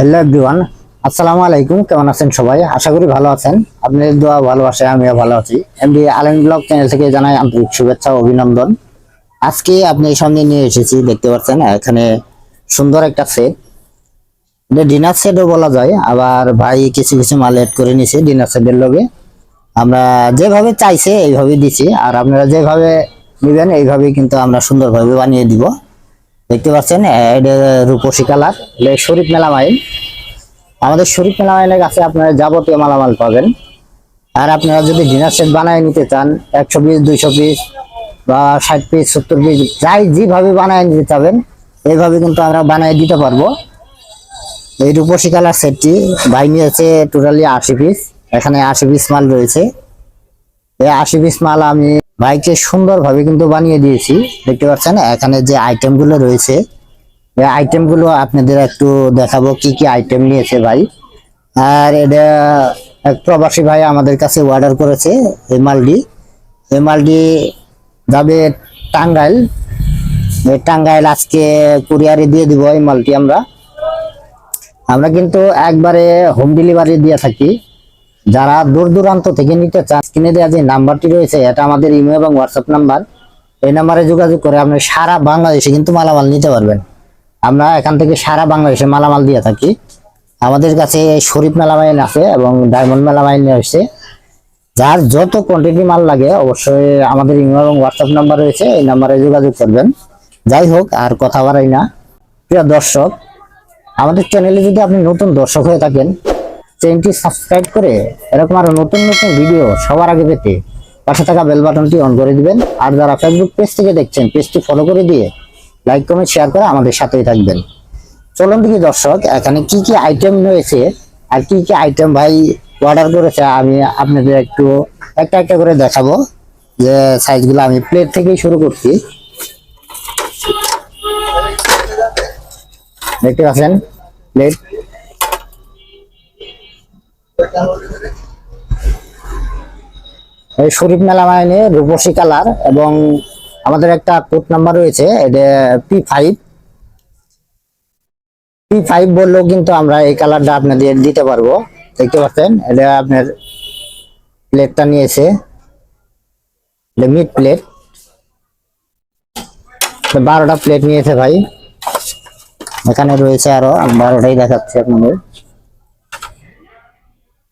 Hello everyone, আসসালামু আলাইকুম, কেমন আছেন সবাই? আশা করি ভালো আছেন। আপনাদের দোয়া ভালোবাসে, আমিও ভালো আছি। এমডি আলম ব্লগ চ্যানেল থেকে জানাই আন্তরিক শুভেচ্ছা ও অভিনন্দন। আজকে আপনি সামনে নিয়ে এসেছি, দেখতে পাচ্ছেন, এখানে সুন্দর একটা সেট ডিনার সেটও বলা যায়, আবার ভাই কিছু কিছু মাল এড করে নিছে ডিনার সেটের লগে। আমরা যেভাবে চাইছে এইভাবে দিছি, আর আপনারা যেভাবে নেবেন, এইভাবেই কিন্তু আমরা সুন্দরভাবে বানিয়ে দিব। দেখতে পাচ্ছেন, এটা রূপসী কালার। শরীফ মেলামাইল। আমাদের শরীফ মেলামাইলের কাছে আপনারা যাবতীয় মালামাল পাবেন। আর আপনারা যদি ডিনার সেট বানায় নিতে চান, একশো পিস, দুইশো পিস বা ষাট পিস, সত্তর পিস, যাই যেভাবে বানায় নিতে চাবেন এইভাবে কিন্তু আমরা বানিয়ে দিতে পারব। এই রূপসী কালার সেটটি ভাই নিয়েছে টোটালি আশি পিস। এখানে আশি পিস মাল রয়েছে। এই আশি পিস মাল আমি ভাইকে সুন্দরভাবে কিন্তু বানিয়ে দিয়েছি। দেখতে পাচ্ছেন, এখানে যে আইটেমগুলো রয়েছে, এই আইটেমগুলো আপনাদের একটু দেখাবো কি কি আইটেম নিয়েছে ভাই। আর এটা এক প্রবাসী ভাই আমাদের কাছে অর্ডার করেছে এই মালটি এই মালটি যাবে টাঙ্গাইল। টাঙ্গাইল আজকে কুরিয়ারে দিয়ে দিব এই মালটি আমরা। আমরা কিন্তু একবারে হোম ডেলিভারি দিয়ে থাকি। যারা দূর দূরান্ত থেকে নিতে চান, স্ক্রিনে দেওয়া যে নাম্বারটি রয়েছে, এটা আমাদের ইমেল এবং হোয়াটসঅ্যাপ নাম্বার। এই নাম্বারে যোগাযোগ করে আপনি সারা বাংলাদেশে কিন্তু মালামাল নিতে পারবেন। আমরা এখান থেকে সারা বাংলাদেশে মালামাল দিয়ে থাকি। আমাদের কাছে শরীফ মেলামাইন আছে এবং ডায়মন্ড মেলামাইন রয়েছে। যার যত কোয়ান্টিটি মাল লাগে, অবশ্যই আমাদের ইমেল এবং হোয়াটসঅ্যাপ নাম্বার রয়েছে, এই নাম্বারে যোগাযোগ করবেন। যাই হোক, আর কথা বাড়াই না। প্রিয় দর্শক, আমাদের চ্যানেলে যদি আপনি নতুন দর্শক হয়ে থাকেন চ্যানেলটি সাবস্ক্রাইব করে এরকম আরও নতুন নতুন ভিডিও সবার আগে পেতে পাশে থাকা বেল বাটনটি অন করে দিবেন। আর যারা ফেসবুক পেজ থেকে দেখছেন পেজটি ফলো করে দিয়ে লাইক কমেন্ট শেয়ার করে আমাদের সাথেই থাকবেন। চলুন দেখি দর্শক, এখানে কি কি আইটেম রয়েছে আর কি কি আইটেম ভাই অর্ডার করেছে আমি আপনাদের একটু একটা একটা করে দেখাবো। যে সাইজগুলো আমি প্লেট থেকেই শুরু করছি। দেখতে পাচ্ছেন? প্লেট শরীফ মেলা মাইনে রূপসী কালার এবং আমাদের একটা কোড নাম্বার রয়েছে, এটা পি ফাইভ পি ফাইভ বললেও কিন্তু আমরা এই কালারটা আপনাদের দিতে পারব। দেখতে পাচ্ছেন, এটা আপনার প্লেটটা নিয়েছে। এটা মিড প্লেট বারোটা প্লেট নিয়েছে ভাই। এখানে রয়েছে আরও, বারোটাই দেখাচ্ছি আপনাদের।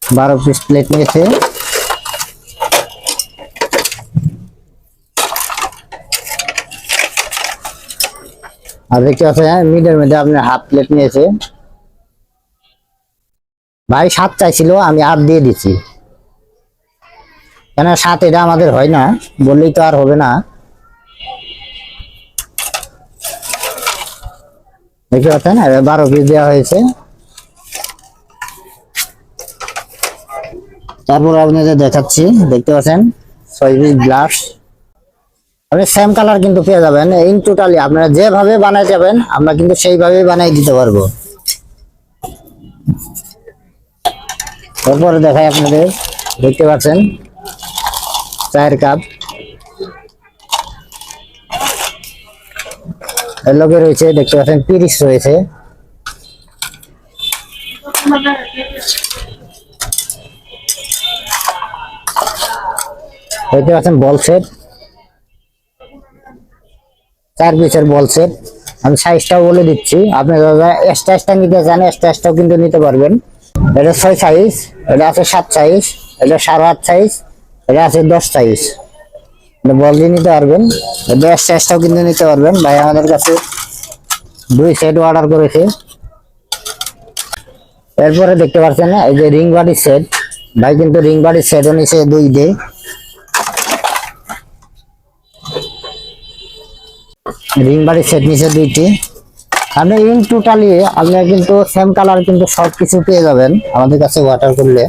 বারো পিস প্লেট নিয়েছে। আর দেখতে পাচ্ছেন মিডের মধ্যে আপনি হাফ প্লেট নিয়েছে। ভাই, সাত চাইছিল, আমি আট দিয়ে দিচ্ছি। কেন সাত এটা আমাদের হয় না, বললেই তো আর হবে না। দেখতে পাচ্ছেন এবার বারো পিস দেওয়া হয়েছে। তারপর আপনাদের দেখাচ্ছি, দেখতে পাচ্ছেন, ছয় পিস গ্লাস আপনি সেম কালার কিন্তু পেয়ে যাবেন। ইন টোটালি আপনারা যেভাবে বানাই যাবেন, আমরা কিন্তু সেইভাবে বানাই দিতে পারব। তারপরে দেখাই আপনাদের, দেখতে পাচ্ছেন? চায়ের কাপ এর লগে রয়েছে, দেখতে পাচ্ছেন, তিরিশ রয়েছে। দেখতে পাচ্ছেন, বল সেট চার পিসের বল সেট আমি সাইজটাও বলে দিচ্ছি। আপনি দাদা এক্সট্রা নিতে চান এক্সট্রাও কিন্তু নিতে পারবেন। এটা ছয় সাইজ এটা আছে সাত সাইজ এটা সাড়ে আট সাইজ এটা আছে দশ সাইজ এটা বল দিয়ে নিতে পারবেন। এটা এক্সট্রা কিন্তু নিতে পারবেন। ভাই আমাদের কাছে দুই সেট অর্ডার করেছে। এরপরে দেখতে পাচ্ছেন, এই যে রিং বাড়ির সেট ভাই কিন্তু রিং বাড়ির সেটও নিছে দুই ডে রিং বাড়ির সেট নিচে দুইটি। আপনি ইন টোটালি আপনি কিন্তু সেম কালার কিন্তু সব কিছু পেয়ে যাবেন আমাদের কাছে ওয়াটার করলে।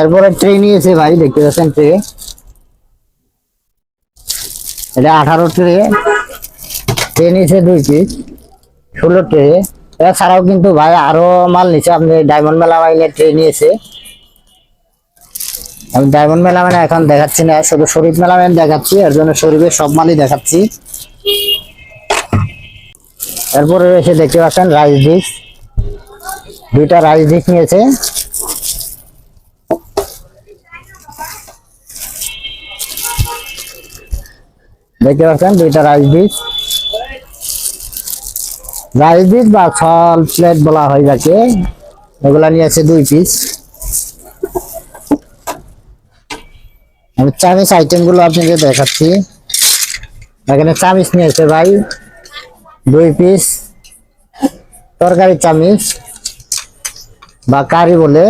এরপরে ট্রে নিয়েছে ভাই, দেখতে পাচ্ছেন ট্রে এটা আঠারো ট্রে ট্রে নিয়েছে দুই পিস ষোলো ট্রে এছাড়াও কিন্তু ভাই আরও মাল নিচ্ছে আপনি ডায়মন্ড মেলা মাইনের ট্রে নিয়েছে। আমি ডায়মন্ড মেলা মানে এখন দেখাচ্ছি না, শুধু শরীফ মেলা মানে দেখাচ্ছি, এর জন্য শরীফের সব মালই দেখাচ্ছি। এরপরে রয়েছে দেখতে পাচ্ছেন রাইস দুইটা রাইস নিয়েছে। দেখতে পাচ্ছেন দুইটা রাইস ডিশ বা ছল প্লেট বলা হয় যাকে, এগুলা নিয়েছে দুই পিস আমি আইটেমগুলো আপনাকে দেখাচ্ছি। এখানে চামিচ নিয়েছে ভাই। দুই পিস তরকারি চামিচ বা কারি বলে।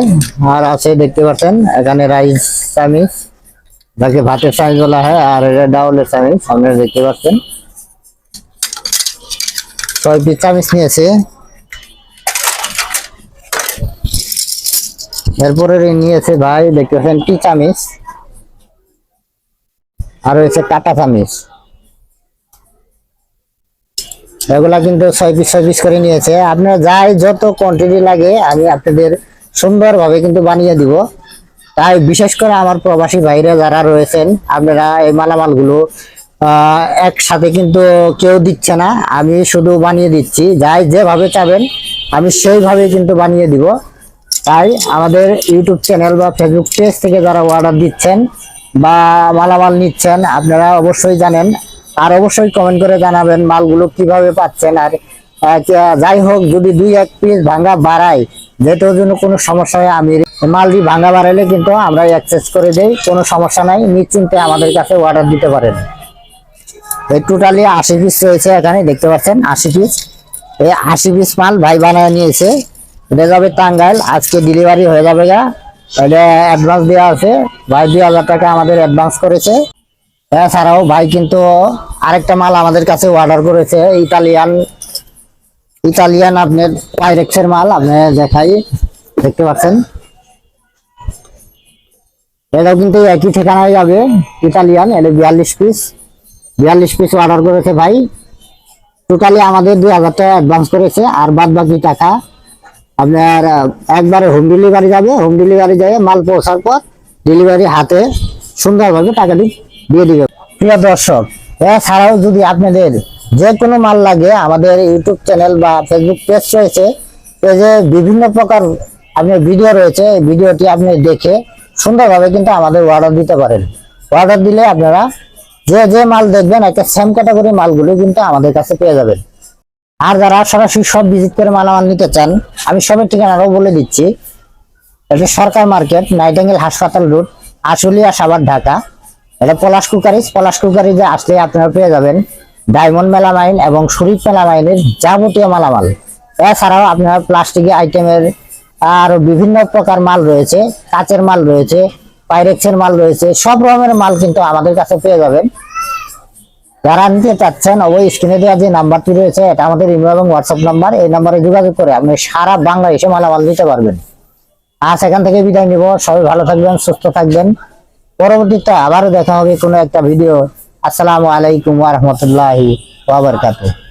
আর আছে দেখতে পাচ্ছেন, এখানে রাইস চামিচ যাকে ভাতের চামিচ বলা হয়, আর এটা ডাউলের চামিচ, আপনারা দেখতে পাচ্ছেন। ছয় পিস চামিচ নিয়েছে। এরপরে নিয়েছে ভাই, দেখতে পাচ্ছেন টি চামিচ? আর রয়েছে কাটা চামিচ এগুলা কিন্তু ছয় পিস ছয় পিস করে নিয়েছে। আপনার যাই যত কোয়ান্টিটি লাগে, আমি আপনাদের সুন্দরভাবে কিন্তু বানিয়ে দিব। তাই বিশেষ করে আমার প্রবাসী ভাইরা যারা রয়েছেন, আপনারা এই মালামালগুলো একসাথে কিন্তু কেউ দিচ্ছে না। আমি শুধু বানিয়ে দিচ্ছি। যাই যেভাবে চাবেন, আমি সেইভাবে কিন্তু বানিয়ে দিব। তাই আমাদের ইউটিউব চ্যানেল বা ফেসবুক পেজ থেকে যারা অর্ডার দিচ্ছেন বা মালামাল নিচ্ছেন, আপনারা অবশ্যই জানেন। আর অবশ্যই কমেন্ট করে জানাবেন মালগুলো কীভাবে পাচ্ছেন। আর যাই হোক, যদি দুই এক পিস ভাঙ্গা বাড়ায়, যেটার জন্য কোনো সমস্যা হয়, আমি মালটি ভাঙ্গা বাড়াইলে কিন্তু আমরা অ্যাক্সেস করে দেই। কোনো সমস্যা নাই, নিশ্চিন্তে আমাদের কাছে অর্ডার দিতে পারেন। এই টোটালি আশি পিস রয়েছে এখানে, দেখতে পাচ্ছেন, আশি পিস এই আশি পিস মাল ভাই বানায় নিয়েছে। এটা যাবে টাঙ্গাইল, আজকে ডেলিভারি হয়ে যাবে গা। এটা অ্যাডভান্স দেওয়া আছে। ভাই দুই হাজার টাকা আমাদের অ্যাডভান্স করেছে। এছাড়াও ভাই কিন্তু আরেকটা মাল আমাদের কাছে অর্ডার করেছে, ইতালিয়ান। ইতালিয়ান আপনার পাইরেক্সের মাল আপনি দেখাই। দেখতে পাচ্ছেন? এটাও কিন্তু একই ঠিকানায় যাবে, ইতালিয়ান, এটা বিয়াল্লিশ পিস বিয়াল্লিশ পিস অর্ডার করেছে ভাই। টোটালি আমাদের দুই হাজার টাকা অ্যাডভান্স করেছে, আর বাদ বাকি টাকা আপনার একবারে হোম ডেলিভারি যাবে হোম ডেলিভারি যাবে মাল পৌঁছার পর ডেলিভারি হাতে সুন্দরভাবে টাকাটি দিয়ে দিবে। প্রিয় দর্শক, এছাড়াও যদি আপনাদের যে কোনো মাল লাগে, আমাদের ইউটিউব চ্যানেল বা ফেসবুক পেজ রয়েছে, পেজে বিভিন্ন প্রকার আপনার ভিডিও রয়েছে ভিডিওটি আপনি দেখে সুন্দরভাবে কিন্তু আমাদের অর্ডার দিতে পারেন। অর্ডার দিলে আপনারা যে যে মাল দেখবেন, একটা সেম ক্যাটাগরি মালগুলো কিন্তু আমাদের কাছে পেয়ে যাবেন। আর যারা সরাসরি সব ভিজিট করে মালামাল নিতে চান, আমি সবের ঠিকানাটাও বলে দিচ্ছি। এটা সরকার মার্কেট, নাইটেঙ্গেল হাসপাতাল রোড, আশুলিয়া সাবার ঢাকা। এটা পলাশ কুকারিজ, পলাশ কুকারিজে আসলে আপনারা পেয়ে যাবেন ডায়মন্ড মেলামাইন এবং শরীফ মেলামাইনের যাবতীয় মালামাল। এছাড়াও আপনার প্লাস্টিকের আইটেমের আরও বিভিন্ন প্রকার মাল রয়েছে, কাচের মাল রয়েছে, পাইরেক্সের মাল রয়েছে, সব রকমের মাল কিন্তু আমাদের কাছে পেয়ে যাবেন। যারা নিতে চাচ্ছেন ওই স্ক্রিনে দেওয়া যে নাম্বারটি রয়েছে, এটা আমাদের ইমেল এবং হোয়াটসঅ্যাপ নাম্বার। এই নাম্বারে যোগাযোগ করে আপনি সারা বাংলাদেশে মালামাল দিতে পারবেন। আজ এখান থেকে বিদায় নিব। সবাই ভালো থাকবেন, সুস্থ থাকবেন। পরবর্তীতে আবারও দেখা হবে কোনো একটা ভিডিও আসসালামু আলাইকুম ওয়া বারাকাতুহু।